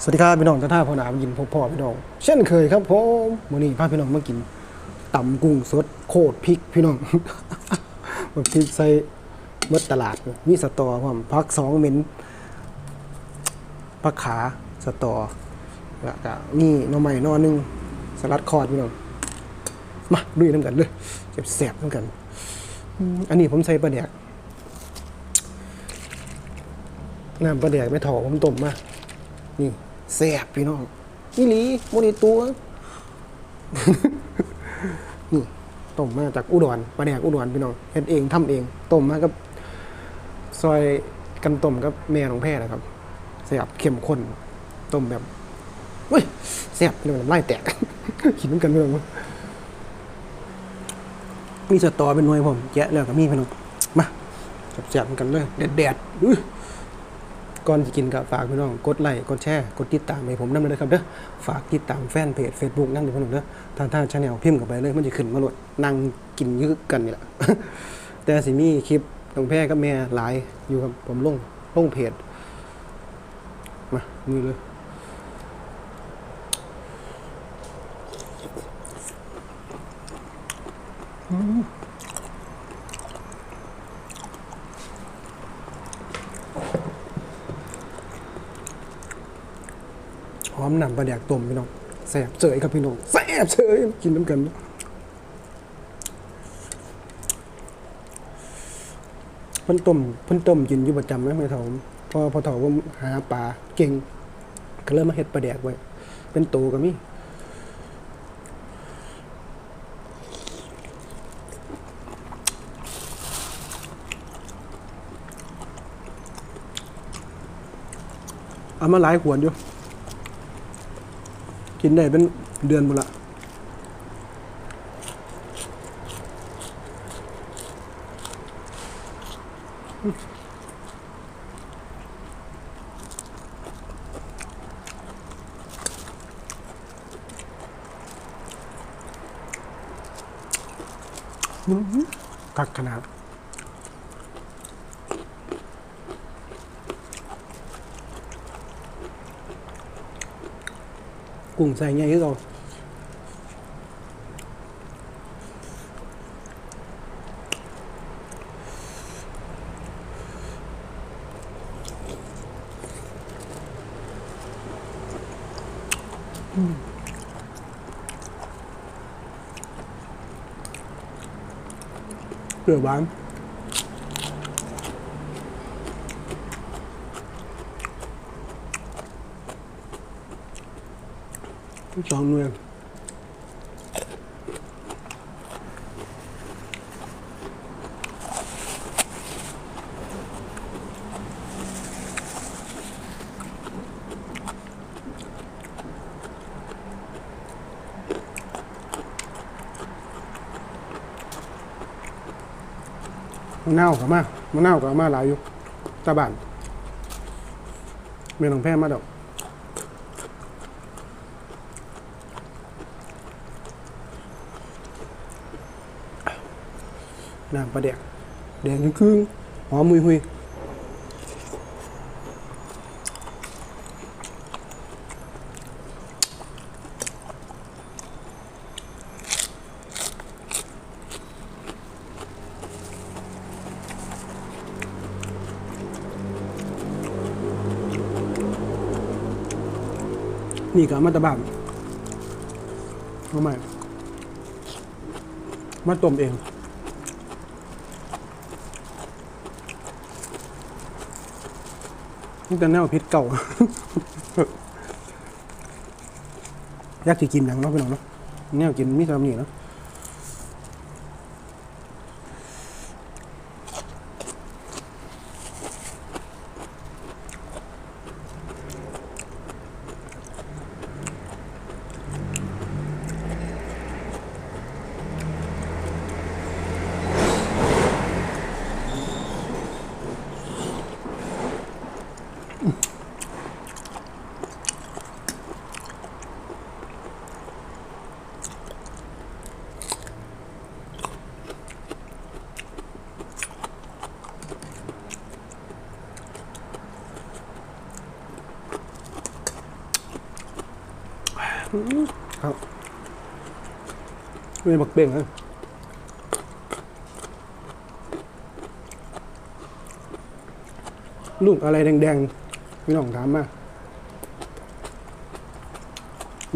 สวัสดีครับพี่น้องท่านท่าพอนามยินพบพ่อพี่น้องเช่นเคยครับผมวันนี้พาพี่น้องมากินตำกุ้งสดโคตรพริกพี่น้องบักพริกใส่เมดตลาดมีสตอพร้อมพักสองเหม็นผักขาสตอแล้วก็มีหน่อไม้หนอหนึงสลัดคอดพี่น้องมาดูน้ำกันเลยเจ็บแสบน้ำกัน อันนี้ผมใส่ปลาแดกน้ำปลาแดกไม่ถอผมต้มมานี่ แซ่บพี่น้องนี่หลีโมนีตัวนี่ต้มมาจากอุดรปลาแดกอุดรพี่น้องเฮ็ดเองทำเองต้มมากับซอยกันต้มกับแม่ของแพทย์นะครับแซ่บเข้มข้นต้มแบบเว้ยแซ่บพี่องน้ำลายแตกกินน้ำกันพี่น้องมีสตอเป็นหน่วยผมแกะแล้วก็มีพี่น้องมาแซ่บๆกันเลยแดดๆ ก่อนจะกินก็ฝากพี่น้องกดไลค์กดแชร์กดติดตามให้ผมนั่นเลยครับเด้อฝากติดตามแฟนเพจ Facebook นั่นเด้อพี่น้องเด้อทางทางชาแนลพิมพ์เข้าไปเลยมันจะขึ้นมาโหลดนั่งกินยื้อกันนี่แหละแต่สิมีคลิปตรงแพร่กับแม่หลายอยู่กับผมลงลงเพจมานี่เลยอืม หอมหนำปลาแดกต้มพี่น้องแซ่บเฉยครับพี่น้องแซ่บเฉยกินน้ำกันเพิ่นต้มเพิ่นต้มกินอยู่ประจำนะแม่เฒ่าพอพอเฒ่าว่าหาปลาเก่ง ก็เริ่มมาเฮ็ดปลาแดกไว้ เป็นโตก็มีเอามาหลายขวดอยู่ กินได้เป็นเดือนหมดละกักขนาด กุ้งใส่ไงคือเราเปรี้ยวหวาน สองหน่วยมะนากับมามะนเน่ากับมาหลายอยู่ตาบานเมียน้องแพ้มาดอก น้ำปลาแดกแดงครึ่งหอมมุยหุยนี่ก็มาตะบ้านเอาใหม่มาต้มเอง นี่แต่แนวพิษเก่า อยากที่กินอย่างเนาะพี่น้องเนาะแนวกินมีสำนี่เนาะ ครับไม่บักเบ่งนะลูกอะไรแดงๆ พี่น้องถามมา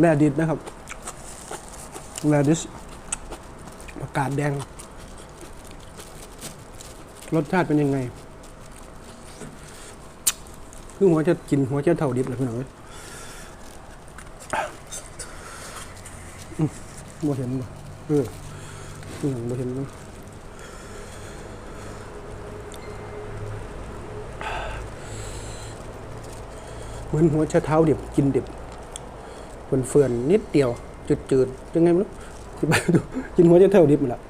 แรดิสนะครับแรดิสประกาศแดง รสชาติเป็นยังไง คือหัวจะกินหัวจะเท่าดิบเลยพี่น้องเอ้ยอืม บ่เห็นบ่เออนี่หนังบ่เห็นบ่เหมือนหัวชะเท้าเด็บกินเด็บเฟื่อนเฟื่อนๆนิดเดียวจืดๆยังไงไม่รู้ที่บ้านดูกินหัวชะเท้าดิบหมดละ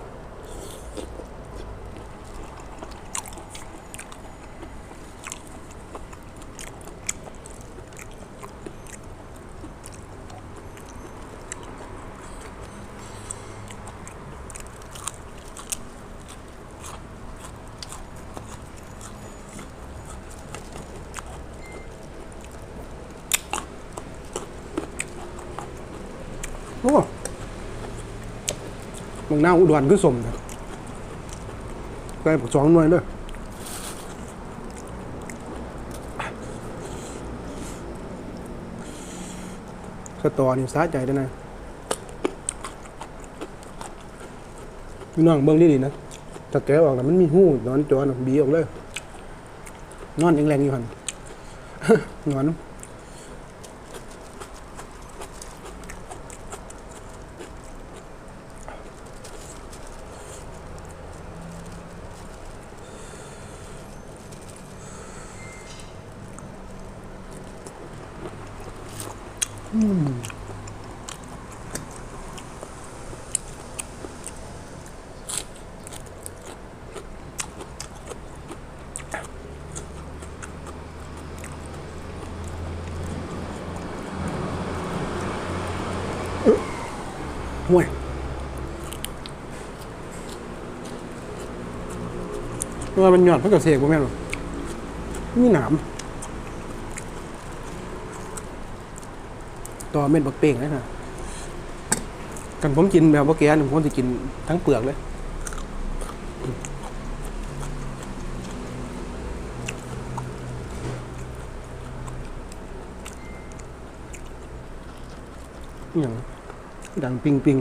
หน้าอุดรคือสมนะใส่ผักสองหน่วยเลยสตอนี่สาใจด้วยนะพี่น้องเบิ้งดีๆนะตะแกะออกแล้วมันมีหูนอนจอนบีออกเลย นอนแรงๆอยู่หันนอน เมื่อมันหยอดเพื่อกระเสกบ่แม่นหรอมีหนามต่อเม็ดบักเป่งเลยนะกันผมกินแบบว่าแกนผมจะกินทั้งเปลือกเลยอย่างดังปิงปิง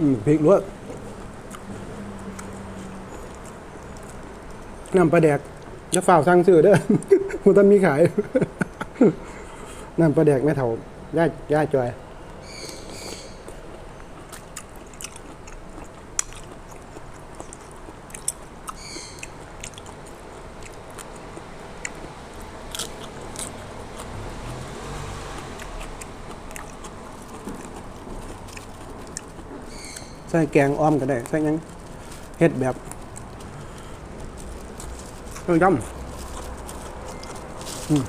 อืมพริกลวกน้ำปลาแดกจะฝ่าสั่งซื้อเด้อมันต้องมีขายน้ำปลาแดกแม่เถาย่าย่าจอย ส่แกงอ้อมก็ได้ ใส่ยังเฮ็ดแบบเครื่องยำอืม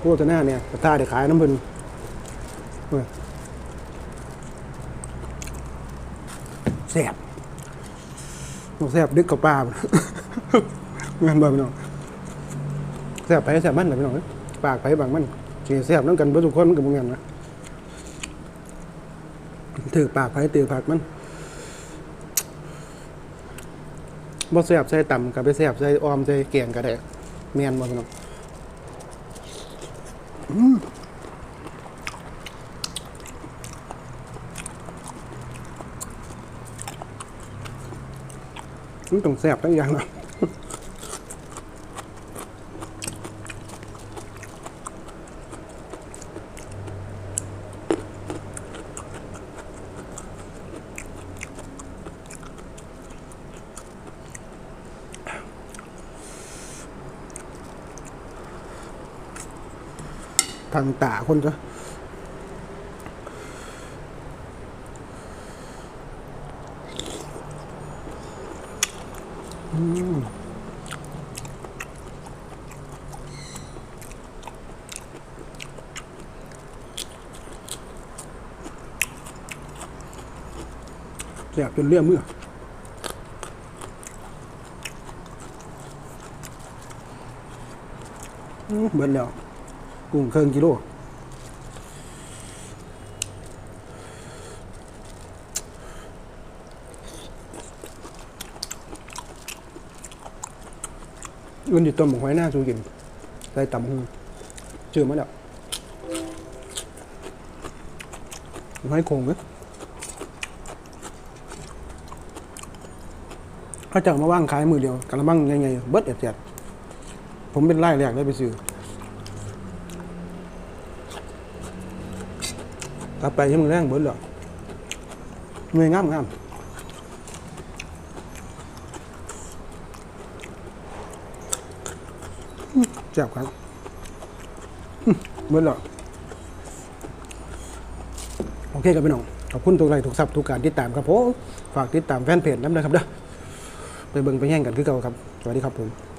โฆษณาเนี่ยกระทาได้ขายน้ำพิ่นเว้ยแซ่บบอกแซ่บดึกกับปลาพุ่นงานบ่พี่น้องแซ่บไปแซ่บมันน่ะพี่น้องเอ้ยปากไปบางมันสิแซ่บน้ำกันเบ่อทุกคนมันก็บ่งั้นนะ ถือปากไผถือผักมันบ่แซ่บใส่ต่ำกับไปแซ่บใส่ออมใส่แกงก็ได้แม่นบ่พี่น้องมมันต้องแซ่บทั้งอย่างเนาะ ทางตาคนจะแสบจนเลี่ยมเมืออื้อเบิดแล้ว กุ้งเครื่องกิโลอื่นอยู่ต้มหมกหอยหน้าจูกินใส่ตำหูเจอมาแล้วหอยโขงไหมเขาจะเอมาว่างขายมือเดียวกระมังใหญ่ๆเบิดเอ็ดเจ็ดผมเป็นไล่แรกได้ไปซื้อ ถ้าไปยังมือแรงเบิดแล้วเงยงามงามแซ่บครับเบิดแล้วโอเคครับพี่น้องขอบคุณทุกไลค์ทุกซับทุกการติดตามครับผมฝากติดตามแฟนเพจน้ำนะครับเด้อไปเบิ่งไปแย่งกันคือเก่าครับ สวัสดีครับผม